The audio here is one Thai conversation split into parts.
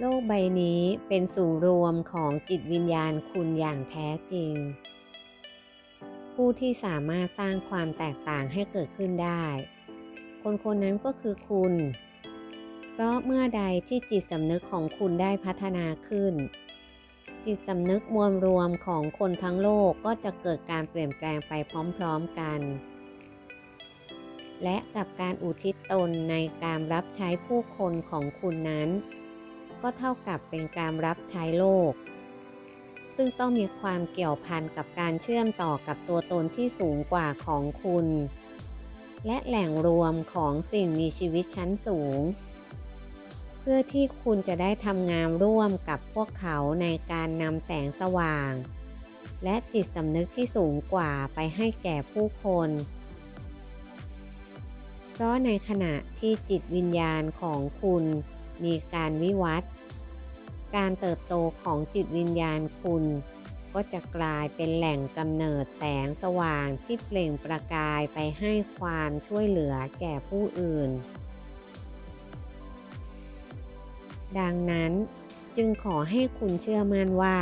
โลกใบนี้เป็นศูนย์รวมของจิตวิญญาณคุณอย่างแท้จริง ผู้ที่สามารถสร้างความแตกต่างให้เกิดขึ้นได้ คนคนนั้นก็คือคุณ เพราะเมื่อใดที่จิตสำนึกของคุณได้พัฒนาขึ้น จิตสำนึกมวลรวมของคนทั้งโลกก็จะเกิดการเปลี่ยนแปลงไปพร้อมๆกัน และกับการอุทิศตนในการรับใช้ผู้คนของคุณนั้น ก็เท่ากับเป็นการรับใช้โลก ซึ่งต้องมีความเกี่ยวพันกับการเชื่อมต่อกับตัวตนที่สูงกว่าของคุณ และแหล่งรวมของสิ่งมีชีวิตชั้นสูง เพื่อที่คุณจะได้ทำงานร่วมกับพวกเขาในการนำแสงสว่าง และจิตสำนึกที่สูงกว่าไปให้แก่ผู้คนเพราะในขณะที่จิตวิญญาณของคุณ มีการวิวัฒน์การเติบโตของจิตวิญญาณคุณ ก็จะกลายเป็นแหล่งกำเนิดแสงสว่างที่เปล่งประกายไปให้ความช่วยเหลือแก่ผู้อื่น ดังนั้นจึงขอให้คุณเชื่อมั่นว่า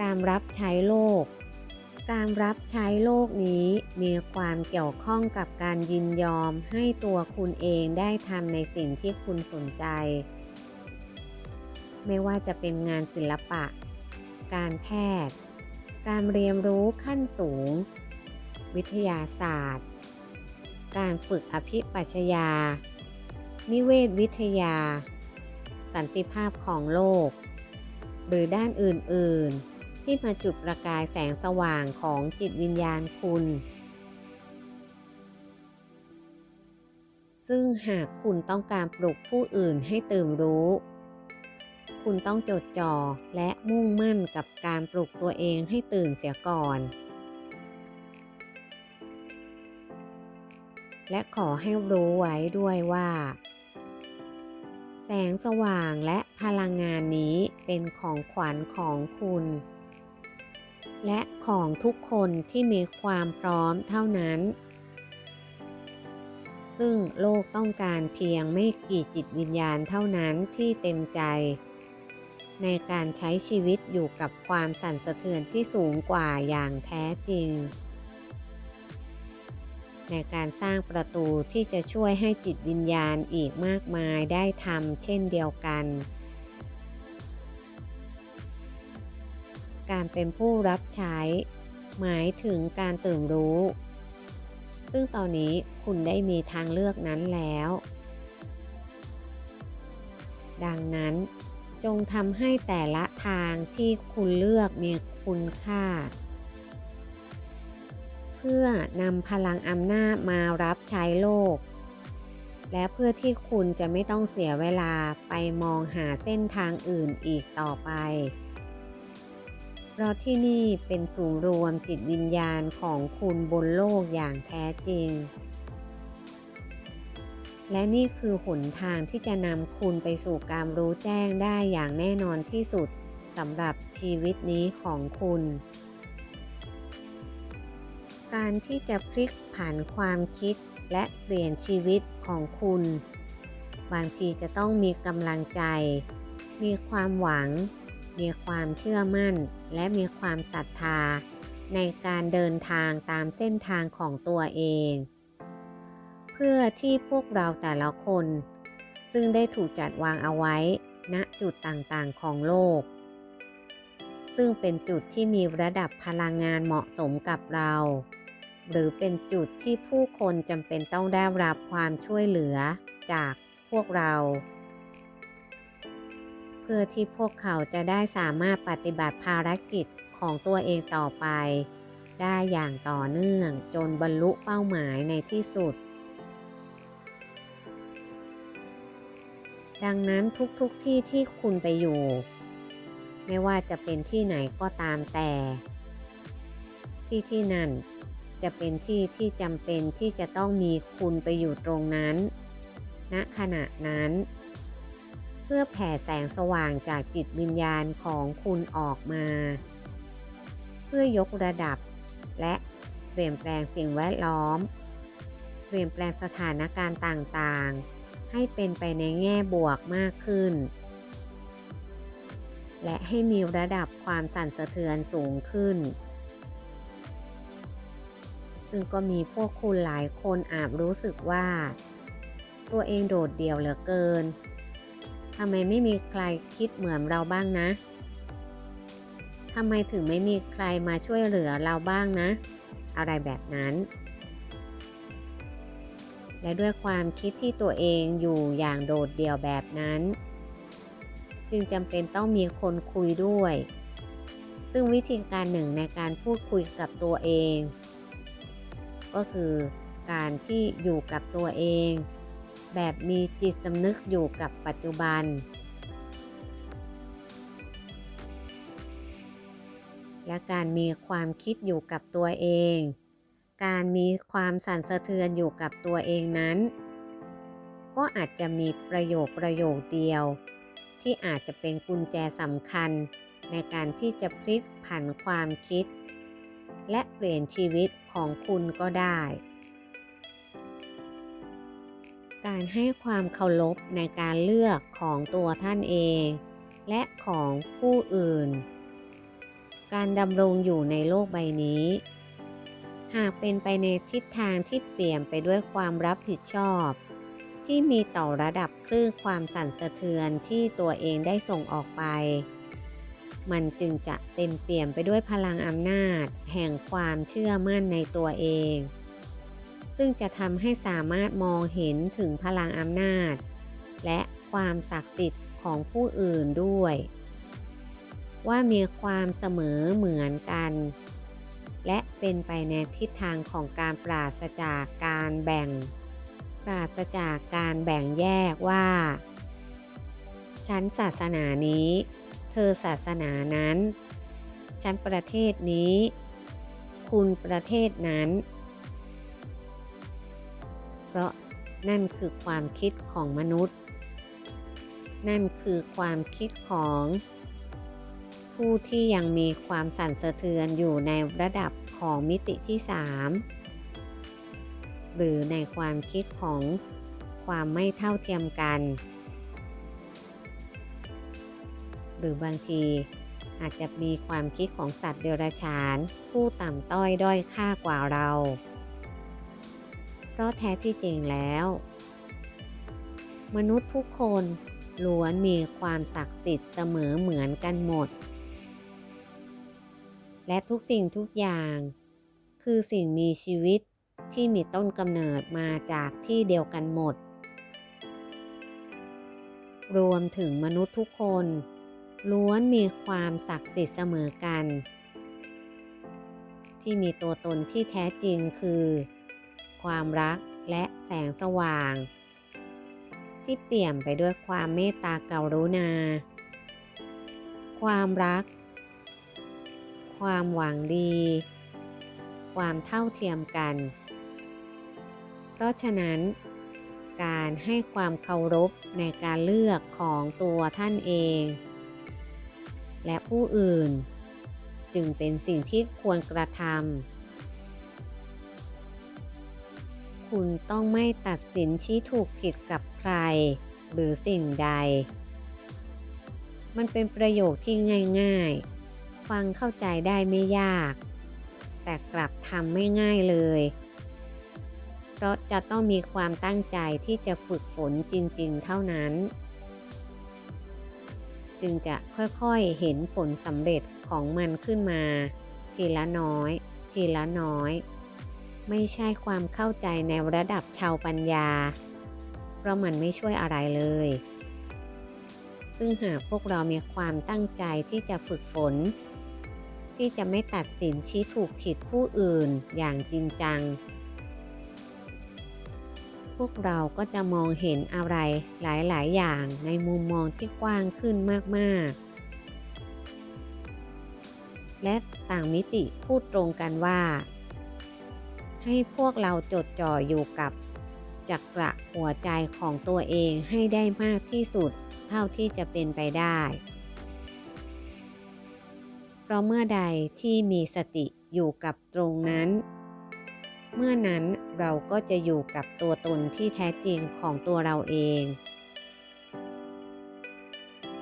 การรับใช้โลก การรับใช้โลกนี้มีความเกี่ยวข้องกับการยินยอมให้ตัวคุณเองได้ทำในสิ่งที่คุณสนใจ ไม่ว่าจะเป็นงานศิลปะ การแพทย์ การเรียนรู้ขั้นสูง วิทยาศาสตร์ การฝึกอภิปัชญา นิเวศวิทยา สันติภาพของโลก หรือด้านอื่น ๆ ที่มาจุดประกายแสงสว่างของจิตวิญญาณคุณ ซึ่งหากคุณต้องการปลุกผู้อื่นให้ตื่นรู้ คุณต้องจดจ่อและมุ่งมั่นกับการปลุกตัวเองให้ตื่นเสียก่อนและขอให้รู้ไว้ด้วยว่า แสงสว่างและพลังงานนี้เป็นของขวัญของคุณ และของทุกคนที่มีความพร้อมเท่านั้น ซึ่งโลกต้องการเพียงไม่กี่จิตวิญญาณเท่านั้นที่เต็มใจ ในการใช้ชีวิตอยู่กับความสั่นสะเทือนที่สูงกว่าอย่างแท้จริง ในการสร้างประตูที่จะช่วยให้จิตวิญญาณอีกมากมายได้ทำเช่นเดียวกัน การเป็นผู้รับใช้ หมายถึงการตื่นรู้ ซึ่งตอนนี้คุณได้มีทางเลือกนั้นแล้ว ดังนั้นจงทำให้แต่ละทางที่คุณเลือกมีคุณค่า เพื่อนำพลังอำนาจมารับใช้โลก และเพื่อที่คุณจะไม่ต้องเสียเวลาไปมองหาเส้นทางอื่นอีกต่อไป เพราะที่นี่เป็นศูนย์รวมจิตวิญญาณของคุณบนโลกอย่างแท้จริง และนี่คือหนทางที่จะนำคุณไปสู่การรู้แจ้งได้อย่างแน่นอนที่สุดสำหรับชีวิตนี้ของคุณ การที่จะพลิกผันความคิดและเปลี่ยนชีวิตของคุณ บางทีจะต้องมีกำลังใจ มีความหวัง มีความเชื่อมั่น และมีความศรัทธา ในการเดินทางตามเส้นทางของตัวเอง เพื่อที่พวกเราแต่ละคน ซึ่งได้ถูกจัดวางเอาไว้ณจุดต่างๆของโลก ซึ่งเป็นจุดที่มีระดับพลังงานเหมาะสมกับเรา หรือเป็นจุดที่ผู้คนจำเป็นต้องได้รับความช่วยเหลือจากพวกเรา พื่อที่พวกเขาจะได้สามารถปฏิบัติภารกิจของตัวเองต่อไป ได้อย่างต่อเนื่องจนบรรลุเป้าหมายในที่สุด ดังนั้นทุกๆทที่ที่คุณไปอยู่ ไม่ว่าจะเป็นที่ไหนก็ตามแต่ ที่ที่นั่นจะเป็นที่ที่จำเป็นที่จะต้องมีคุณไปอยู่ตรงนั้นณขณะนั้น พื่อแผ่แสงสว่างจากจิตวิญญาณของคุณออกมา เพื่อยกระดับ และเปลี่ยนแปลงสิ่งแวดล้อม เปลี่ยนแปลงสถานการณ์ต่างๆ ให้เป็นไปในแง่บวกมากขึ้น และให้มีระดับความสั่นสะเทือนสูงขึ้น ซึ่งก็มีพวกคุณหลายคนอาจรู้สึกว่า ตัวเองโดดเดี่ยวเหลือเกิน ทำไมไม่มีใครคิดเหมือนเราบ้างนะทำไมถึงไม่มีใครมาช่วยเหลือเราบ้างนะ อะไรแบบนั้น และด้วยความคิดที่ตัวเองอยู่อย่างโดดเดี่ยวแบบนั้น จึงจำเป็นต้องมีคนคุยด้วย ซึ่งวิธีการหนึ่งในการพูดคุยกับตัวเอง ก็คือการที่อยู่กับตัวเอง แบบมีจิตสำนึกอยู่กับปัจจุบัน และการมีความคิดอยู่กับตัวเอง การมีความสั่นสะเทือนอยู่กับตัวเองนั้น ก็อาจจะมีประโยคประโยคเดียว ที่อาจจะเป็นกุญแจสำคัญในการที่จะพลิกผันความคิด และเปลี่ยนชีวิตของคุณก็ได้ การให้ความเคารพในการเลือกของตัวท่านเอง และของผู้อื่น การดำรงอยู่ในโลกใบนี้ หากเป็นไปในทิศทางที่เปลี่ยนไปด้วยความรับผิดชอบ ที่มีต่อระดับคลื่นความสั่นสะเทือนที่ตัวเองได้ส่งออกไป มันจึงจะเต็มเปี่ยมไปด้วยพลังอำนาจ แห่งความเชื่อมั่นในตัวเอง ซึ่งจะทำให้สามารถมองเห็นถึงพลังอำนาจ และความศักดิ์สิทธิ์ของผู้อื่นด้วย ว่ามีความเสมอเหมือนกัน และเป็นไปในทิศทางของการปราศจากการแบ่ง ปราศจากการแบ่งแยกว่าฉันศาสนานี้ เธอศาสนานั้นฉันประเทศนี้ คุณประเทศนั้น เพราะนั่นคือความคิดของมนุษย์ นั่นคือความคิดของ ผู้ที่ยังมีความสั่นสะเทือนอยู่ในระดับของมิติที่ 3 หรือในความคิดของความไม่เท่าเทียมกัน หรือบางทีอาจจะมีความคิดของสัตว์เดรัจฉาน ผู้ต่ำต้อยด้อยค่ากว่าเรา ราะแท้ที่จริงแล้ว มนุษย์ทุกคนล้วนมีความศักดิ์สิทธิ์เสมอเหมือนกันหมด และทุกสิ่งทุกอย่าง คือสิ่งมีชีวิตที่มีต้นกำเนิดมาจากที่เดียวกันหมด รวมถึงมนุษย์ทุกคน ล้วนมีความศักดิ์สิทธิ์เสมอกัน ที่มีตัวตนที่แท้จริงคือ ความรักและแสงสว่าง ที่เปี่ยมไปด้วยความเมตตากรุณา ความรัก ความหวังดี ความเท่าเทียมกัน เพราะฉะนั้น การให้ความเคารพในการเลือกของตัวท่านเอง และผู้อื่น จึงเป็นสิ่งที่ควรกระทำ คุณต้องไม่ตัดสินชี้ถูกผิดกับใคร หรือสิ่งใด มันเป็นประโยคที่ง่าย ๆ ฟังเข้าใจได้ไม่ยาก แต่กลับทำไม่ง่ายเลยเพราะจะต้องมีความตั้งใจที่จะฝึกฝนจริง ๆ เท่านั้น จึงจะค่อยๆเห็นผลสำเร็จของมันขึ้นมา ทีละน้อย ทีละน้อย ไม่ใช่ความเข้าใจในระดับชาวปัญญา เพราะมันไม่ช่วยอะไรเลย ซึ่งหากพวกเรามีความตั้งใจที่จะฝึกฝน ที่จะไม่ตัดสินชี้ถูกผิดผู้อื่นอย่างจริงจัง พวกเราก็จะมองเห็นอะไรหลาย ๆ อย่างในมุมมองที่กว้างขึ้นมาก ๆและต่างมิติพูดตรงกันว่า ให้พวกเราจดจ่ออยู่กับจักระหัวใจของตัวเองให้ได้มากที่สุดเท่าที่จะเป็นไปได้ เพราะเมื่อใดที่มีสติอยู่กับตรงนั้น เมื่อนั้นเราก็จะอยู่กับตัวตนที่แท้จริงของตัวเราเอง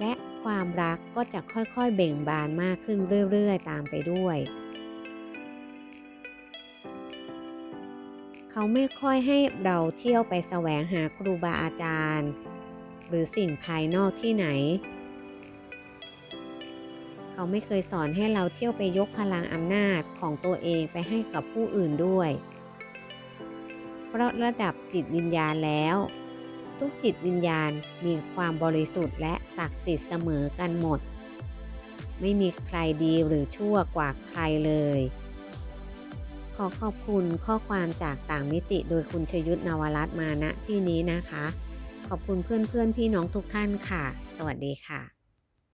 และความรักก็จะค่อยๆเบ่งบานมากขึ้นเรื่อยๆตามไปด้วย เขาไม่ค่อยให้เราเที่ยวไปแสวงหาครูบาอาจารย์ หรือสิ่งภายนอกที่ไหน เขาไม่เคยสอนให้เราเที่ยวไปยกพลังอำนาจของตัวเองไปให้กับผู้อื่นด้วย เพราะระดับจิตวิญญาณแล้ว ทุกจิตวิญญาณมีความบริสุทธิ์และศักดิ์สิทธิ์เสมอกันหมด ไม่มีใครดีหรือชั่วกว่าใครเลย ขอขอบคุณข้อความจากต่างมิติโดยคุณชยุทธนวรัตน์มาณที่นี้นะคะ ขอบคุณเพื่อนๆพี่น้องทุกท่านค่ะ สวัสดีค่ะ